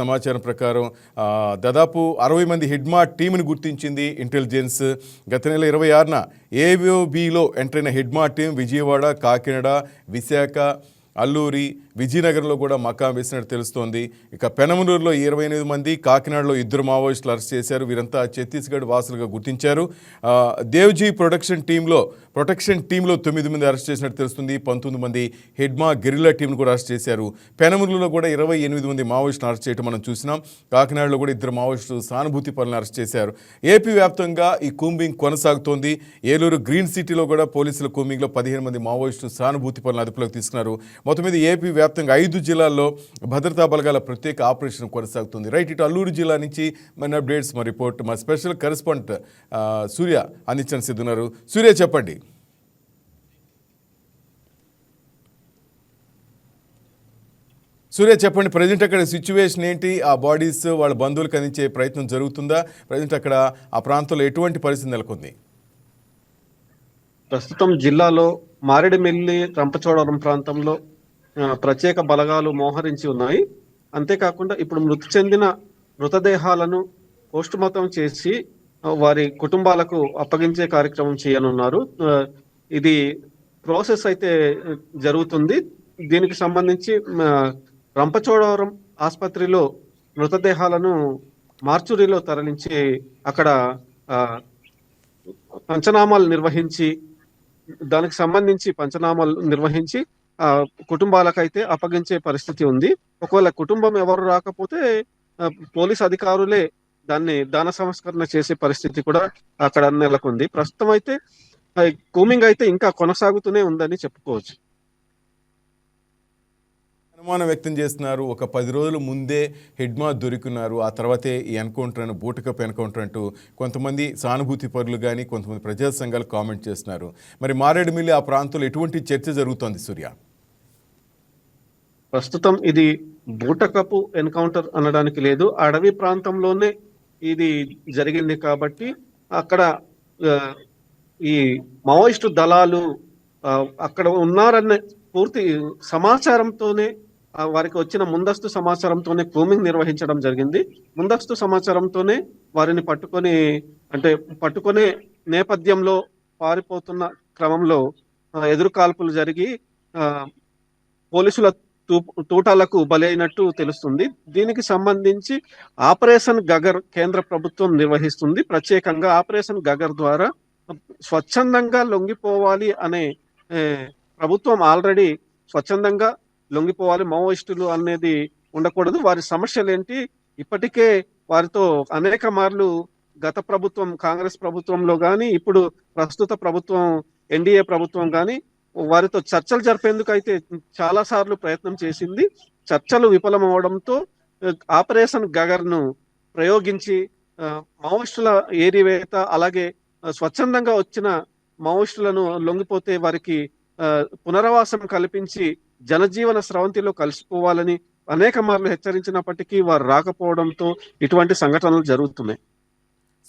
సమాచారం ప్రకారం దాదాపు అరవై మంది హిడ్మా టీంని గుర్తించింది ఇంటెలిజెన్స్. గత నెల ఇరవై ఆరున ఏఓబిలో ఎంటర్ అయిన హిడ్మా టీం విజయవాడ కాకినాడ విశాఖ అల్లూరి విజయనగరంలో కూడా మకాం వేసినట్టు తెలుస్తోంది. ఇక పెనమలూరులో ఇరవై ఎనిమిది మంది కాకినాడలో ఇద్దరు మావోయిస్టులు అరెస్ట్ చేశారు. వీరంతా ఛత్తీస్గఢ్ వాసులుగా గుర్తించారు. దేవ్జీ ప్రొటెక్షన్ టీంలో ప్రొటెక్షన్ టీంలో తొమ్మిది మంది అరెస్ట్ చేసినట్టు తెలుస్తుంది. పంతొమ్మిది మంది హెడ్మా గెరిల్లా టీంను కూడా అరెస్ట్ చేశారు. పెనమలూరులో కూడా ఇరవై ఎనిమిది మంది మావోయిస్టులు అరెస్ట్ చేయడం మనం చూసినాం. కాకినాడలో కూడా ఇద్దరు మావోయిస్టులు సానుభూతి పనులను అరెస్ట్ చేశారు. ఏపీ వ్యాప్తంగా ఈ కూంబింగ్ కొనసాగుతోంది. ఏలూరు గ్రీన్ సిటీలో కూడా పోలీసుల కూంబింగ్లో పదిహేను మంది మావోయిస్టులు సానుభూతి పనులను అదుపులోకి తీసుకున్నారు. మొత్తం మీద ఏపీ వ్యాప్తంగా ఐదు జిల్లాల్లో భద్రతా బలగాల ప్రత్యేక ఆపరేషన్ కొనసాగుతుంది. రైట్ ఇటు అల్లూరు జిల్లా నుంచి మన అప్డేట్స్ మా రిపోర్ట్ మా స్పెషల్ కరెస్పాండెంట్ సూర్య అందించని సిద్ధున్నారు సూర్య చెప్పండి. సూర్య చెప్పండి ప్రజెంట్ అక్కడ సిచ్యువేషన్ ఏంటి? ఆ బాడీస్ వాళ్ళ బంధువులకు అందించే ప్రయత్నం జరుగుతుందా? ప్రజెంట్ అక్కడ ఆ ప్రాంతంలో ఎటువంటి పరిస్థితి నెలకొంది? ప్రస్తుతం జిల్లాలో మారేడుమిల్లి రంపచోడవరం ప్రాంతంలో ప్రత్యేక బలగాలు మోహరించి ఉన్నాయి. అంతేకాకుండా ఇప్పుడు మృతి చెందిన మృతదేహాలను పోస్టుమార్టం చేసి వారి కుటుంబాలకు అప్పగించే కార్యక్రమం చేయనున్నారు. ఇది ప్రాసెస్ అయితే జరుగుతుంది. దీనికి సంబంధించి రంపచోడవరం ఆసుపత్రిలో మృతదేహాలను మార్చురీలో తరలించి అక్కడ పంచనామాలు నిర్వహించి దానికి సంబంధించి పంచనామాలు నిర్వహించి కుటుంబాలకైతే అప్పగించే పరిస్థితి ఉంది. ఒకవేళ కుటుంబం ఎవరు రాకపోతే పోలీస్ అధికారులే దాన్ని దాన సంస్కరణ చేసే పరిస్థితి కూడా అక్కడ నెలకొంది. ప్రస్తుతం అయితే కూమింగ్ అయితే ఇంకా కొనసాగుతూనే ఉందని చెప్పుకోవచ్చు. అనుమానం వ్యక్తం చేస్తున్నారు. ఒక పది రోజుల ముందే హెడ్మా దొరికినారు. ఆ తర్వాతే ఈ ఎన్కౌంటర్ అని బూటకప్ ఎన్కౌంటర్ అంటూ కొంతమంది సానుభూతి పరులు కానీ కొంతమంది ప్రజా సంఘాలు కామెంట్ చేస్తున్నారు. మరి మారేడుమిల్లి ఆ ప్రాంతంలో ఎటువంటి చర్చ జరుగుతోంది సూర్య? ప్రస్తుతం ఇది బూటకపు ఎన్కౌంటర్ అనడానికి లేదు. అడవి ప్రాంతంలోనే ఇది జరిగింది కాబట్టి అక్కడ ఈ మావోయిస్టు దళాలు అక్కడ ఉన్నారనే పూర్తి సమాచారంతోనే వారికి వచ్చిన ముందస్తు సమాచారంతోనే కూమింగ్ నిర్వహించడం జరిగింది. ముందస్తు సమాచారంతోనే వారిని పట్టుకొని అంటే పట్టుకునే నేపథ్యంలో పారిపోతున్న క్రమంలో ఎదురు కాల్పులు జరిగి పోలీసుల తూటాలకు బలైనట్టు తెలుస్తుంది. దీనికి సంబంధించి ఆపరేషన్ గగర్ కేంద్ర ప్రభుత్వం నిర్వహిస్తుంది. ప్రత్యేకంగా ఆపరేషన్ గగర్ ద్వారా స్వచ్ఛందంగా లొంగిపోవాలి అనే ప్రభుత్వం ఆల్రెడీ స్వచ్ఛందంగా లొంగిపోవాలి మావోయిస్టులు అనేది ఉండకూడదు. వారి సమస్యలు ఏంటి ఇప్పటికే వారితో అనేక మార్లు గత ప్రభుత్వం కాంగ్రెస్ ప్రభుత్వంలో కానీ ఇప్పుడు ప్రస్తుత ప్రభుత్వం ఎన్డీఏ ప్రభుత్వం కానీ వారితో చర్చలు జరిపేందుకు అయితే చాలా సార్లు ప్రయత్నం చేసింది. చర్చలు విఫలమవడంతో ఆపరేషన్ గగర్ను ప్రయోగించి మావోయిస్టుల ఏరివేత అలాగే స్వచ్ఛందంగా వచ్చిన మావోయిస్టులను లొంగిపోతే వారికి పునరావాసం కల్పించి జనజీవన స్రవంతిలో కలిసిపోవాలని అనేక మార్లు హెచ్చరించినప్పటికీ వారు రాకపోవడంతో ఇటువంటి సంఘటనలు జరుగుతున్నాయి.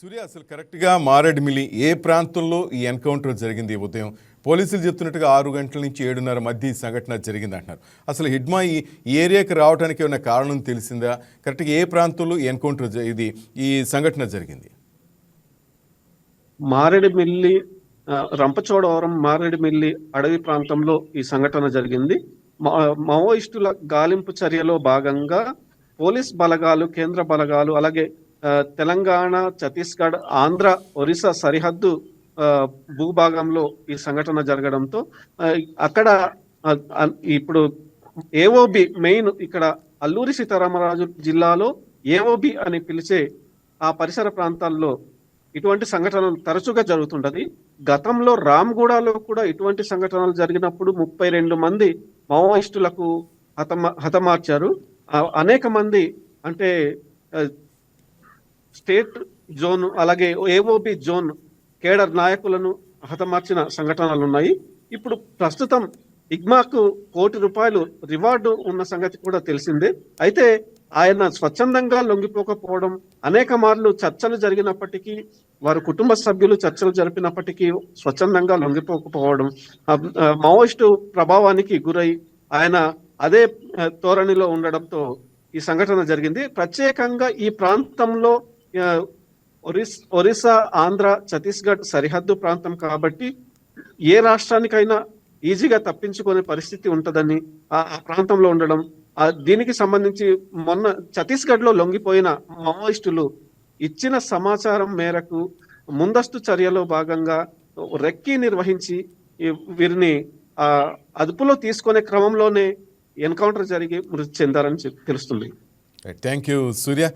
సూర్య అసలు కరెక్ట్గా మారేడుమిల్లి ఏ ప్రాంతంలో ఈ ఎన్కౌంటర్ జరిగింది ఈ ఉదయం? పోలీసులు చెప్తున్నట్టుగా ఆరు గంటల నుంచి ఏడున్నర మధ్య ఈ సంఘటన జరిగింది అంటున్నారు అసలు హిడ్మా ఈ ఏరియాకి రావడానికి ఏమైనా కారణం తెలిసిందా? కరెక్ట్గా ఏ ప్రాంతంలో ఎన్కౌంటర్ ఇది ఈ సంఘటన జరిగింది? మారేడుమిల్లి రంపచోడవరం మారేడుమిల్లి అడవి ప్రాంతంలో ఈ సంఘటన జరిగింది. మా- మావోయిస్టుల గాలింపు చర్యలో భాగంగా పోలీస్ బలగాలు కేంద్ర బలగాలు అలాగే తెలంగాణ ఛత్తీస్గఢ్ ఆంధ్ర ఒరిస్సా సరిహద్దు భూభాగంలో ఈ సంఘటన జరగడంతో అక్కడ ఇప్పుడు ఏఓబి మెయిన్ ఇక్కడ అల్లూరి సీతారామరాజు జిల్లాలో ఏఓబి అని పిలిచే ఆ పరిసర ప్రాంతాల్లో ఇటువంటి సంఘటనలు తరచుగా జరుగుతుంటది. గతంలో రామ్గూడలో కూడా ఇటువంటి సంఘటనలు జరిగినప్పుడు ముప్పై రెండు మంది మావోయిస్టులకు హతమా హతమార్చారు. అనేక మంది అంటే స్టేట్ జోన్ అలాగే ఏఓబి జోన్ కేడర్ నాయకులను హతమార్చిన సంఘటనలు ఉన్నాయి ఇప్పుడు ప్రస్తుతం ఇగ్మాకు కోటి రూపాయలు రివార్డు ఉన్న సంగతి కూడా తెలిసిందే. అయితే ఆయన స్వచ్ఛందంగా లొంగిపోకపోవడం అనేక మార్లు చర్చలు జరిగినప్పటికీ వారి కుటుంబ సభ్యులు చర్చలు జరిపినప్పటికీ స్వచ్ఛందంగా లొంగిపోకపోవడం మావోయిస్టు ప్రభావానికి గురై ఆయన అదే ధోరణిలో ఉండడంతో ఈ సంఘటన జరిగింది. ప్రత్యేకంగా ఈ ప్రాంతంలో ఒరిస్ ఒరిస్సా ఆంధ్ర ఛత్తీస్గఢ్ సరిహద్దు ప్రాంతం కాబట్టి ఏ రాష్ట్రానికైనా ఈజీగా తప్పించుకునే పరిస్థితి ఉంటుందని ఆ ప్రాంతంలో ఉండడం దీనికి సంబంధించి మొన్న ఛత్తీస్గఢ్లో లొంగిపోయిన మావోయిస్టులు ఇచ్చిన సమాచారం మేరకు ముందస్తు చర్యలో భాగంగా రెక్కి నిర్వహించి వీరిని ఆ అదుపులో తీసుకునే క్రమంలోనే ఎన్కౌంటర్ జరిగి మృతి చెందారని తెలుస్తుంది. Thank you Surya.